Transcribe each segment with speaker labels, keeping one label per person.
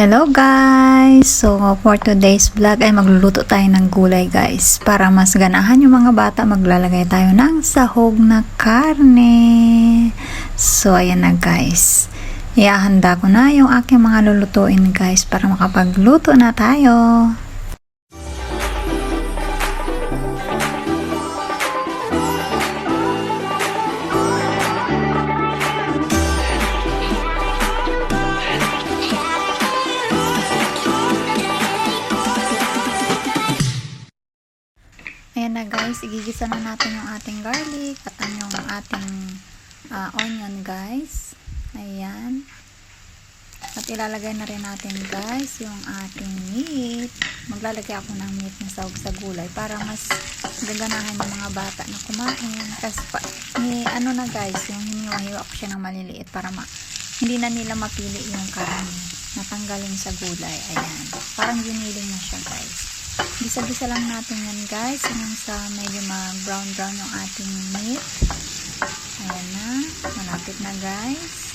Speaker 1: Hello guys! So for today's vlog ay magluluto tayo ng gulay guys. Para mas ganahan yung mga bata maglalagay tayo ng sahog na karne. So ayan na guys. Iahanda ko na yung aking mga lulutuin guys para makapagluto na tayo. Ayan na guys, igigisa na natin yung ating garlic at yung ating ah, onion guys. Ayan. At ilalagay na rin natin guys yung ating meat. Maglalagay ako ng meat na sahog sa gulay para mas gaganahan yung mga bata na kumain. Kasi pa, ni, ano na guys, yung hiniwa-hiwa ko siya ng maliliit para ma, hindi na nila mapili yung karne. Natanggalin sa gulay. Ayan. Parang giniling na siya guys. Gisa-gisa lang natin yan guys hanggang sa medyo ma-brown-brown yung ating meat. Ayan na. Malapit na guys.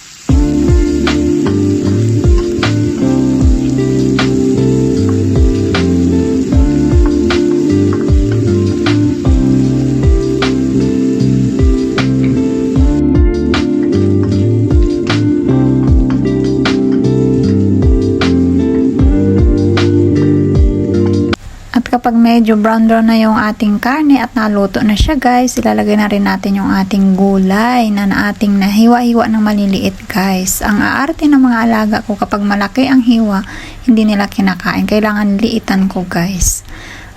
Speaker 1: Kapag medyo brown brown na yung ating karne at naluto na siya guys, ilalagay na rin natin yung ating gulay na na ating nahiwa-hiwa ng maliliit guys. Ang aarte ng mga alaga ko kapag malaki ang hiwa, hindi nila kinakain. Kailangan liitan ko guys.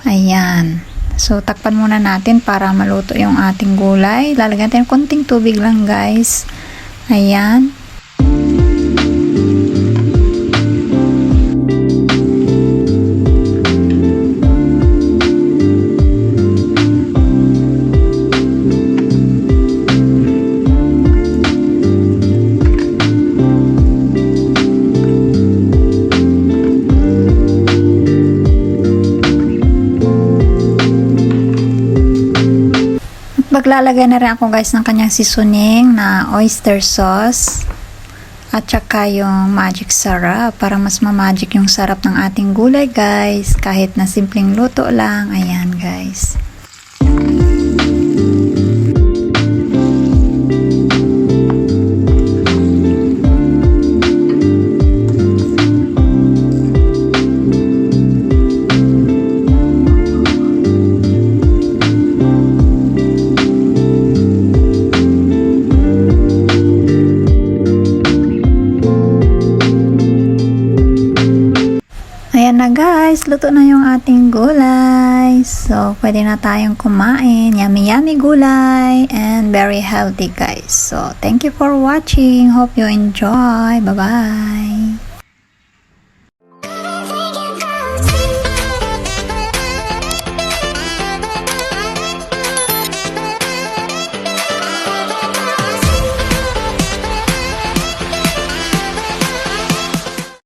Speaker 1: Ayan. So, takpan muna natin para maluto yung ating gulay. Lalagyan natin konting tubig lang guys. Ayan. Maglalagay na rin ako guys ng kanyang seasoning na oyster sauce at saka yung magic sarap para mas ma-magic yung sarap ng ating gulay guys. Kahit na simpleng luto lang. Ayan guys. Ayan guys, luto na yung ating gulay. So, pwede na tayong kumain. Yummy yummy gulay and very healthy guys. So, thank you for watching. Hope you enjoy. Bye-bye.